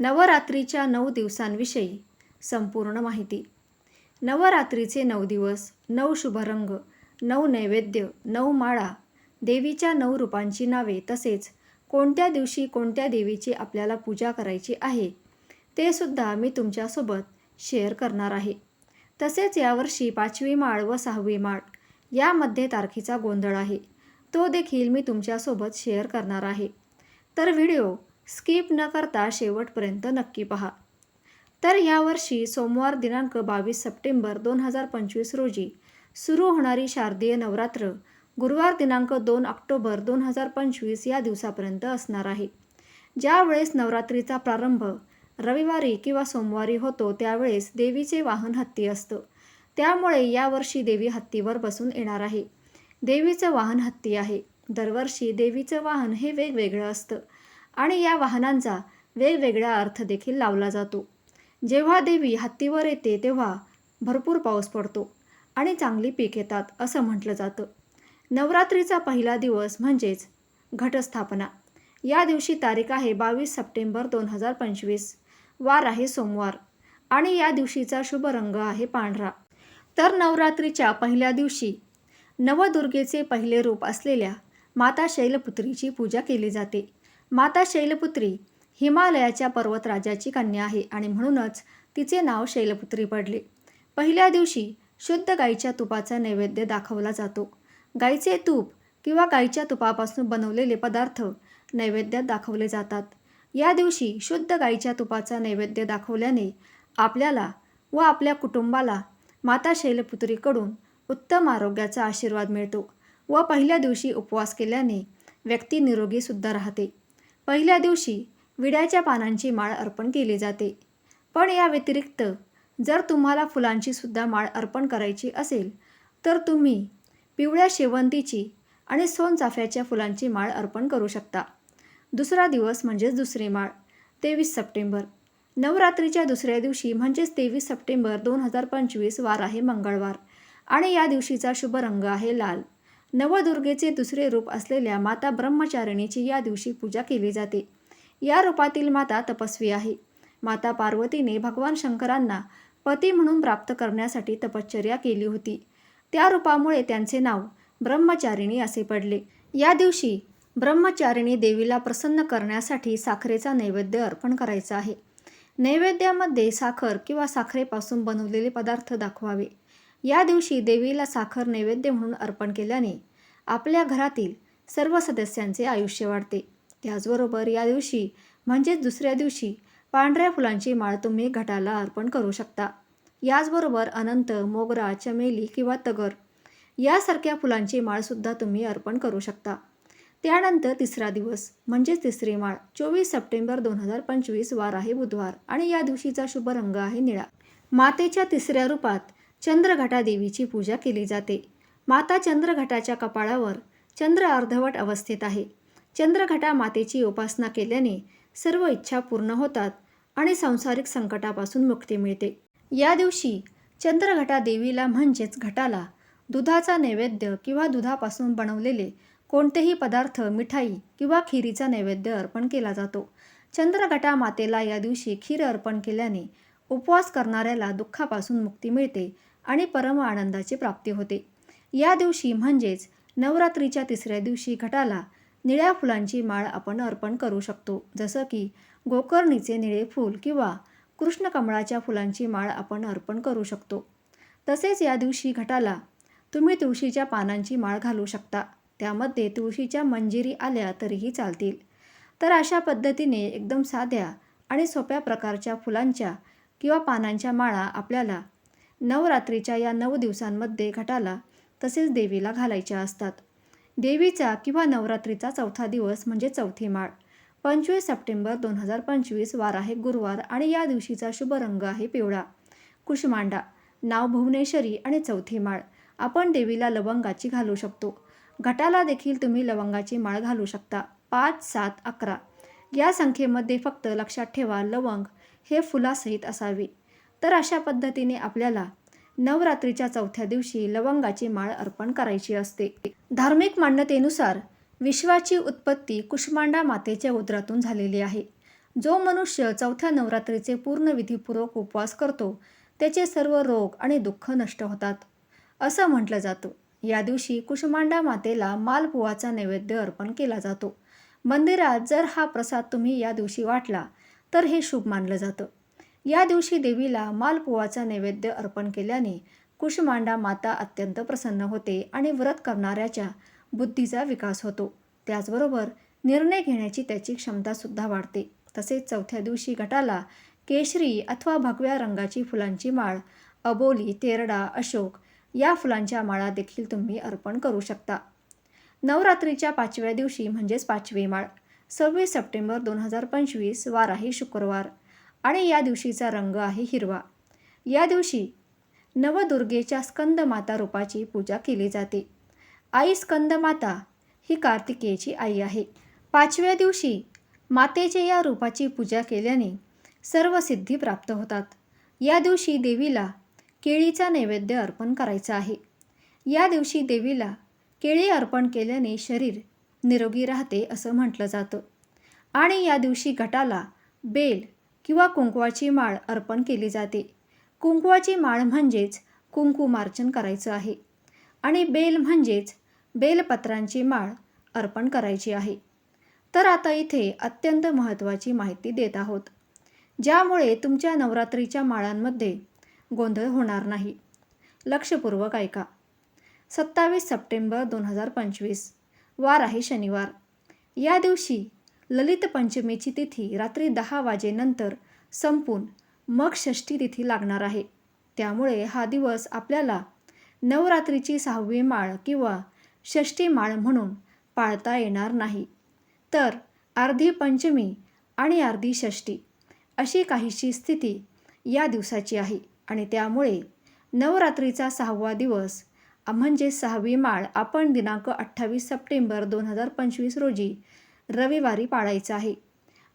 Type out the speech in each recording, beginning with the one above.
नवरात्रीच्या नऊ दिवसांविषयी संपूर्ण माहिती. नवरात्रीचे नऊ दिवस नऊ शुभरंग नऊ नैवेद्य नऊ माळा देवीच्या नऊ रूपांची नावे तसेच कोणत्या दिवशी कोणत्या देवीची आपल्याला पूजा करायची आहे ते सुद्धा मी तुमच्यासोबत शेअर करणार आहे. तसेच यावर्षी पाचवी माळ व सहावी माळ यामध्ये तारखेचा गोंधळ आहे. तो देखील मी तुमच्यासोबत शेअर करणार आहे. तर व्हिडिओ स्किप न करता शेवटपर्यंत नक्की पहा. तर यावर्षी सोमवार दिनांक बावीस सप्टेंबर दोन हजार पंचवीस रोजी सुरू होणारी शारदीय नवरात्र गुरुवार दिनांक दोन ऑक्टोबर दोन हजार पंचवीस या दिवसापर्यंत असणार आहे. ज्यावेळेस नवरात्रीचा प्रारंभ रविवारी किंवा सोमवारी होतो त्यावेळेस देवीचे वाहन हत्ती असतं. त्यामुळे यावर्षी देवी हत्तीवर बसून येणार आहे. देवीचं वाहन हत्ती आहे. दरवर्षी देवीचं वाहन हे वेगवेगळं असतं. आणि या वाहनांचा वेगवेगळा अर्थ देखील लावला जातो. जेव्हा देवी हत्तीवर येते तेव्हा भरपूर पाऊस पडतो आणि चांगली पीक येतात असं म्हटलं जातं. नवरात्रीचा पहिला दिवस म्हणजेच घटस्थापना. या दिवशी तारीख आहे बावीस सप्टेंबर दोन हजार पंचवीस. वार आहे सोमवार आणि या दिवशीचा शुभ रंग आहे पांढरा. तर नवरात्रीच्या पहिल्या दिवशी नवदुर्गेचे पहिले रूप असलेल्या माता शैलपुत्रीची पूजा केली जाते. माता शैलपुत्री हिमालयाच्या पर्वतराजाची कन्या आहे आणि म्हणूनच तिचे नाव शैलपुत्री पडले. पहिल्या दिवशी शुद्ध गाईच्या तुपाचा नैवेद्य दाखवला जातो. गाईचे तूप किंवा गाईच्या तुपापासून बनवलेले पदार्थ नैवेद्यात दाखवले जातात. या दिवशी शुद्ध गाईच्या तुपाचा नैवेद्य दाखवल्याने आपल्याला व आपल्या कुटुंबाला माता शैलपुत्रीकडून उत्तम आरोग्याचा आशीर्वाद मिळतो व पहिल्या दिवशी उपवास केल्याने व्यक्ती निरोगीसुद्धा राहते. पहिल्या दिवशी विड्याच्या पानांची माळ अर्पण केली जाते. पण या व्यतिरिक्त जर तुम्हाला फुलांची सुद्धा माळ अर्पण करायची असेल तर तुम्ही पिवळ्या शेवंतीची आणि सोनचाफ्याच्या फुलांची माळ अर्पण करू शकता. दुसरा दिवस म्हणजेच दुसरी माळ तेवीस सप्टेंबर. नवरात्रीच्या दुसऱ्या दिवशी म्हणजेच तेवीस सप्टेंबर दोन हजार पंचवीस वार आहे मंगळवार आणि या दिवशीचा शुभ रंग आहे लाल. नवदुर्गेचे दुसरे रूप असलेल्या माता ब्रह्मचारिणीची या दिवशी पूजा केली जाते. या रूपातील माता तपस्वी आहे. माता पार्वतीने भगवान शंकरांना पती म्हणून प्राप्त करण्यासाठी तपश्चर्या केली होती. त्या रूपामुळे त्यांचे नाव ब्रह्मचारिणी असे पडले. या दिवशी ब्रह्मचारिणी देवीला प्रसन्न करण्यासाठी साखरेचा नैवेद्य अर्पण करायचा आहे. नैवेद्यामध्ये साखर किंवा साखरेपासून बनवलेले पदार्थ दाखवावे. या दिवशी देवीला साखर नैवेद्य म्हणून अर्पण केल्याने आपल्या घरातील सर्व सदस्यांचे आयुष्य वाढते. त्याचबरोबर या दिवशी म्हणजेच दुसऱ्या दिवशी पांढऱ्या फुलांची माळ तुम्ही घटाला अर्पण करू शकता. याचबरोबर अनंत मोगरा चमेली किंवा तगर यासारख्या फुलांची माळसुद्धा तुम्ही अर्पण करू शकता. त्यानंतर तिसरा दिवस म्हणजेच तिसरी माळ चोवीस सप्टेंबर दोन हजार पंचवीस वार आहे बुधवार आणि या दिवशीचा शुभ रंग आहे निळा. मातेच्या तिसऱ्या रूपात चंद्रघटा देवीची पूजा केली जाते. माता चंद्रघटाच्या कपाळावर चंद्र अर्धवट अवस्थेत आहे. चंद्रघटा मातेची उपासना केल्याने सर्व इच्छा पूर्ण होतात आणि सांसारिक संकटापासून मुक्ती मिळते. या दिवशी चंद्रघटा देवीला म्हणजेच घटाला दुधाचा नैवेद्य किंवा दुधापासून बनवलेले कोणतेही पदार्थ मिठाई किंवा खिरीचा नैवेद्य अर्पण केला जातो. चंद्रघटा मातेला या दिवशी खीर अर्पण केल्याने उपवास करणाऱ्याला दुःखापासून मुक्ती मिळते आणि परम आनंदाची प्राप्ती होते. या दिवशी म्हणजेच नवरात्रीच्या तिसऱ्या दिवशी घटाला निळ्या फुलांची माळ आपण अर्पण करू शकतो. जसं की गोकर्णीचे निळे फूल किंवा कृष्णकमळाच्या फुलांची माळ आपण अर्पण करू शकतो. तसेच या दिवशी घटाला तुम्ही तुळशीच्या पानांची माळ घालू शकता. त्यामध्ये तुळशीच्या मंजिरी आल्या तरीही चालतील. तर अशा पद्धतीने एकदम साध्या आणि सोप्या प्रकारच्या फुलांच्या किंवा पानांच्या माळा आपल्याला नवरात्रीच्या या नऊ दिवसांमध्ये घटाला तसेच देवीला घालायच्या असतात. देवीचा किंवा नवरात्रीचा चौथा दिवस म्हणजे चौथी माळ. पंचवीस सप्टेंबर दोन हजार पंचवीस वार आहे गुरुवार आणि या दिवशीचा शुभ रंग आहे पिवळा. कुशमांडा नाव भुवनेश्वरी आणि चौथी माळ. आपण देवीला लवंगाची घालू शकतो. घटाला देखील तुम्ही लवंगाची माळ घालू शकता. पाच सात अकरा. या संख्येमध्ये फक्त लक्षात ठेवा लवंग हे फुलासहित असावे. तर अशा पद्धतीने आपल्याला नवरात्रीच्या चौथ्या दिवशी लवंगाची माळ अर्पण करायची असते. धार्मिक मान्यतेनुसार विश्वाची उत्पत्ती कुष्मांडा मातेच्या उदरातून झालेली आहे. जो मनुष्य चौथ्या नवरात्रीचे पूर्ण विधीपूर्वक उपवास करतो त्याचे सर्व रोग आणि दुःख नष्ट होतात. असं म्हटलं जातं. या दिवशी कुष्मांडा मातेला मालपुवाचा नैवेद्य अर्पण केला जातो. मंदिरात जर हा प्रसाद तुम्ही या दिवशी वाटला तर हे शुभ मानलं जातं. या दिवशी देवीला मालपुवाचा नैवेद्य अर्पण केल्याने कुशमांडा माता अत्यंत प्रसन्न होते आणि व्रत करणाऱ्याच्या बुद्धीचा विकास होतो. त्याचबरोबर निर्णय घेण्याची त्याची क्षमतासुद्धा वाढते. तसेच चौथ्या दिवशी गटाला केशरी अथवा भगव्या रंगाची फुलांची माळ अबोली तेरडा अशोक या फुलांच्या माळा देखील तुम्ही अर्पण करू शकता. नवरात्रीच्या पाचव्या दिवशी म्हणजेच पाचवी माळ. सव्वीस सप्टेंबर दोन हजार पंचवीस वार आहे शुक्रवार. आणि या दिवशीचा रंग आहे हिरवा. या दिवशी नवदुर्गेच्या स्कंदमाता रूपाची पूजा केली जाते. आई स्कंदमाता ही कार्तिकेयची आई आहे. पाचव्या दिवशी मातेच्या या रूपाची पूजा केल्याने सर्व सिद्धी प्राप्त होतात. या दिवशी देवीला केळीचा नैवेद्य अर्पण करायचा आहे. या दिवशी देवीला केळी अर्पण केल्याने शरीर निरोगी राहते असं म्हटलं जातं. आणि या दिवशी घटाला बेल किंवा कुंकवाची माळ अर्पण केली जाते. कुंकवाची माळ म्हणजेच कुंकुमार्चन करायचं आहे. आणि बेल म्हणजेच बेलपत्रांची माळ अर्पण करायची आहे. तर आता इथे अत्यंत महत्त्वाची माहिती देत आहोत. ज्यामुळे तुमच्या नवरात्रीच्या माळांमध्ये गोंधळ होणार नाही. लक्षपूर्वक ऐका. सत्तावीस सप्टेंबर दोन हजार पंचवीस. वार आहे शनिवार. या दिवशी ललित पंचमीची तिथी रात्री दहा वाजेनंतर संपून मग षष्ठी तिथी लागणार आहे. त्यामुळे हा दिवस आपल्याला नवरात्रीची सहावी माळ किंवा षष्ठी माळ म्हणून पाळता येणार नाही. तर अर्धी पंचमी आणि अर्धी षष्ठी अशी काहीशी स्थिती या दिवसाची आहे आणि त्यामुळे नवरात्रीचा सहावा दिवस म्हणजे सहावी माळ आपण दिनांक अठ्ठावीस सप्टेंबर दोन हजार पंचवीस रोजी रविवारी पाळायचा आहे.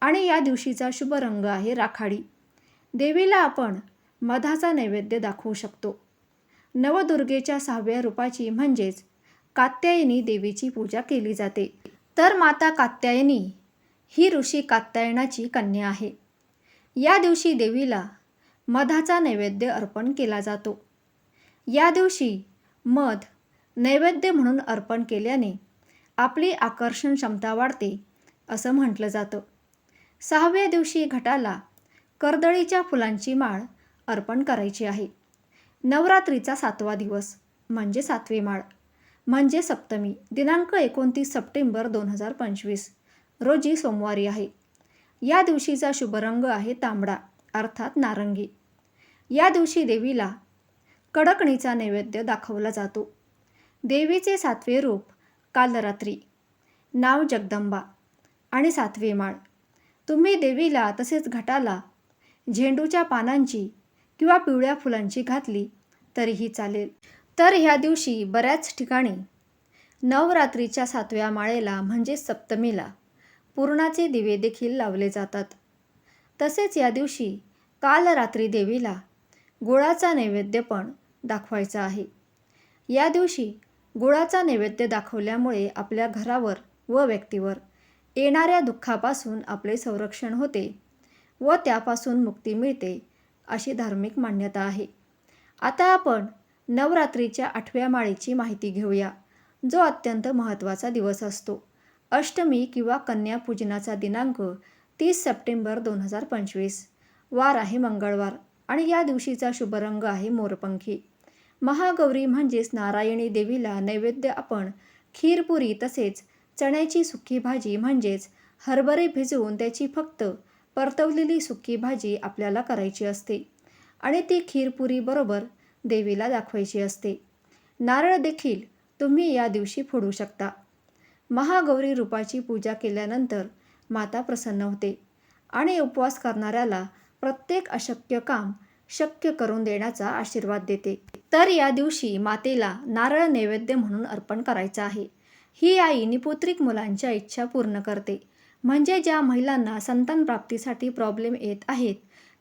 आणि या दिवशीचा शुभ रंग आहे राखाडी. देवीला आपण मधाचा नैवेद्य दाखवू शकतो. नवदुर्गेच्या सहाव्या रूपाची म्हणजेच कात्यायनी देवीची पूजा केली जाते. तर माता कात्यायनी ही ऋषी कात्यायनाची कन्या आहे. या दिवशी देवीला मधाचा नैवेद्य अर्पण केला जातो. या दिवशी मध नैवेद्य म्हणून अर्पण केल्याने आपली आकर्षण क्षमता वाढते असं म्हटलं जातं. सहाव्या दिवशी घटाला कर्दळीच्या फुलांची माळ अर्पण करायची आहे. नवरात्रीचा सातवा दिवस म्हणजे सातवी माळ. म्हणजे सप्तमी दिनांक एकोणतीस सप्टेंबर दोन हजार पंचवीस रोजी सोमवारी आहे. या दिवशीचा शुभरंग आहे तांबडा अर्थात नारंगी. या दिवशी देवीला कडकणीचा नैवेद्य दाखवला जातो. देवीचे सातवे रूप कालरात्री. नाव जगदंबा आणि सातवी माळ. तुम्ही देवीला तसेच घटाला झेंडूच्या पानांची किंवा पिवळ्या फुलांची घातली तरीही चालेल. तर ह्या दिवशी बऱ्याच ठिकाणी नवरात्रीच्या सातव्या माळेला म्हणजे सप्तमीला पूर्णाचे दिवे देखील लावले जातात. तसेच या दिवशी काल रात्री देवीला गुळाचा नैवेद्य पण दाखवायचा आहे. या दिवशी गुळाचा नैवेद्य दाखवल्यामुळे आपल्या घरावर व व्यक्तीवर येणाऱ्या दुःखापासून आपले संरक्षण होते व त्यापासून मुक्ती मिळते अशी धार्मिक मान्यता आहे. आता आपण नवरात्रीच्या आठव्या माळेची माहिती घेऊया जो अत्यंत महत्त्वाचा दिवस असतो. अष्टमी किंवा कन्यापूजनाचा दिनांक तीस सप्टेंबर दोन हजार पंचवीस वार आहे मंगळवार. आणि या दिवशीचा शुभरंग आहे मोरपंखी. महागौरी म्हणजेच नारायणी देवीला नैवेद्य आपण खीरपुरी तसेच चण्याची सुकी भाजी म्हणजेच हरभरे भिजवून त्याची फक्त परतवलेली सुकी भाजी आपल्याला करायची असते. आणि ती खीरपुरीबरोबर देवीला दाखवायची असते. नारळ देखील तुम्ही या दिवशी फोडू शकता. महागौरी रूपाची पूजा केल्यानंतर माता प्रसन्न होते आणि उपवास करणाऱ्याला प्रत्येक अशक्य काम शक्य करून देण्याचा आशीर्वाद देते. तर या दिवशी मातेला नारळ नैवेद्य म्हणून अर्पण करायचा आहे. ही आई निपुत्रिक मुलांच्या इच्छा पूर्ण करते. म्हणजे ज्या महिलांना संतान प्राप्तीसाठी प्रॉब्लेम येत आहेत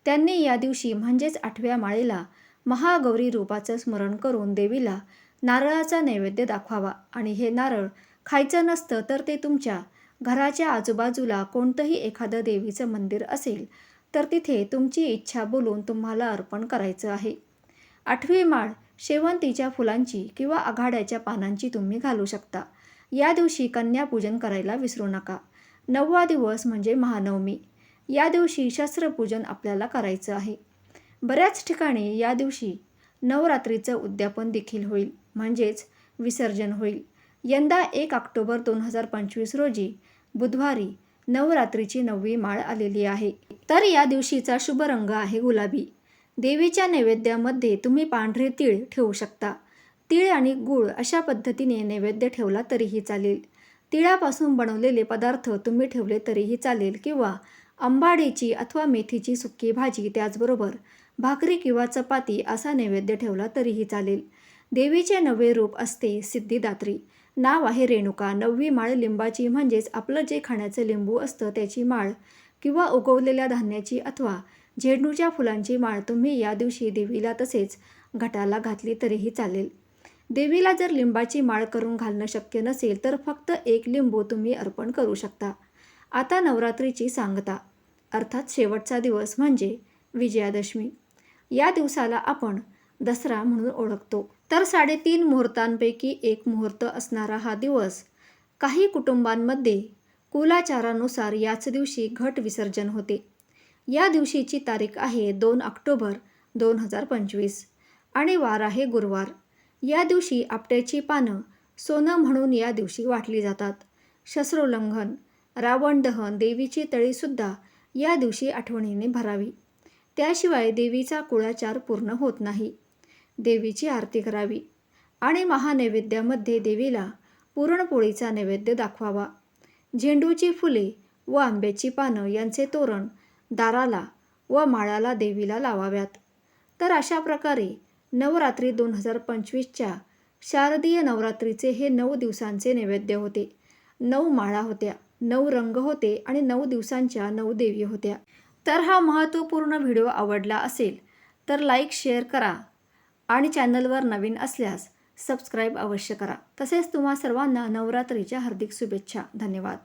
त्यांनी या दिवशी म्हणजेच आठव्या माळेला महागौरी रूपाचं स्मरण करून देवीला नारळाचा नैवेद्य दाखवावा. आणि हे नारळ खायचं नसतं तर ते तुमच्या घराच्या आजूबाजूला कोणतंही एखादं देवीचं मंदिर असेल तर तिथे तुमची इच्छा बोलून तुम्हाला अर्पण करायचं आहे. आठवी माळ शेवंतीच्या फुलांची किंवा आघाड्याच्या पानांची तुम्ही घालू शकता. या दिवशी कन्यापूजन करायला विसरू नका. नववा दिवस म्हणजे महानवमी. या दिवशी शस्त्रपूजन आपल्याला करायचं आहे. बऱ्याच ठिकाणी या दिवशी नवरात्रीचं उद्यापन देखील होईल म्हणजेच विसर्जन होईल. यंदा एक ऑक्टोबर दोन हजार पंचवीस रोजी बुधवारी नवरात्रीची नववी माळ आलेली आहे. तर या दिवशीचा शुभ रंग आहे गुलाबी. देवीच्या नैवेद्यामध्ये तुम्ही पांढरे तीळ ठेवू शकता. तीळ आणि गूळ अशा पद्धतीने नैवेद्य ठेवला तरीही चालेल. तिळापासून बनवलेले पदार्थ तुम्ही ठेवले तरीही चालेल किंवा आंबाडीची अथवा मेथीची सुकी भाजी त्याचबरोबर भाकरी किंवा चपाती असा नैवेद्य ठेवला तरीही चालेल. देवीचे नवे रूप असते सिद्धिदात्री. नाव आहे रेणुका. नववी माळ लिंबाची म्हणजेच आपलं जे खाण्याचं लिंबू असतं त्याची माळ किंवा उगवलेल्या धान्याची अथवा झेंडूच्या फुलांची माळ तुम्ही या दिवशी देवीला तसेच घटाला घातली तरीही चालेल. देवीला जर लिंबाची माळ करून घालणं शक्य नसेल तर फक्त एक लिंबू तुम्ही अर्पण करू शकता. आता नवरात्रीची सांगता. अर्थात शेवटचा दिवस म्हणजे विजयादशमी. या दिवसाला आपण दसरा म्हणून ओळखतो. तर साडेतीन मुहूर्तांपैकी एक मुहूर्त असणारा हा दिवस काही कुटुंबांमध्ये कुलाचारानुसार याच दिवशी घट विसर्जन होते. या दिवशीची तारीख आहे दोन ऑक्टोबर दोन हजार पंचवीस. आणि वार आहे गुरुवार. या दिवशी आपट्याची पानं सोनं म्हणून या दिवशी वाटली जातात. शस्त्रोल्लंघन रावण दहन देवीची तळीसुद्धा या दिवशी आठवणीने भरावी. त्याशिवाय देवीचा कुळाचार पूर्ण होत नाही. देवीची आरती करावी. आणि महानैवेद्यामध्ये देवीला पुरणपोळीचा नैवेद्य दाखवावा. झेंडूची फुले व आंब्याची पानं यांचे तोरण दाराला व माळाला देवीला लावाव्यात. तर अशा प्रकारे नवरात्री दोन हजार पंचवीसच्या शारदीय नवरात्रीचे हे नऊ दिवसांचे नैवेद्य होते. नऊ माळा होत्या नऊ रंग होते आणि नऊ दिवसांच्या नऊ देवी होत्या. तर हा महत्त्वपूर्ण व्हिडिओ आवडला असेल तर लाईक शेअर करा आणि चॅनलवर नवीन असल्यास सबस्क्राईब अवश्य करा. तसेच तुम्हा सर्वांना नवरात्रीच्या हार्दिक शुभेच्छा. धन्यवाद.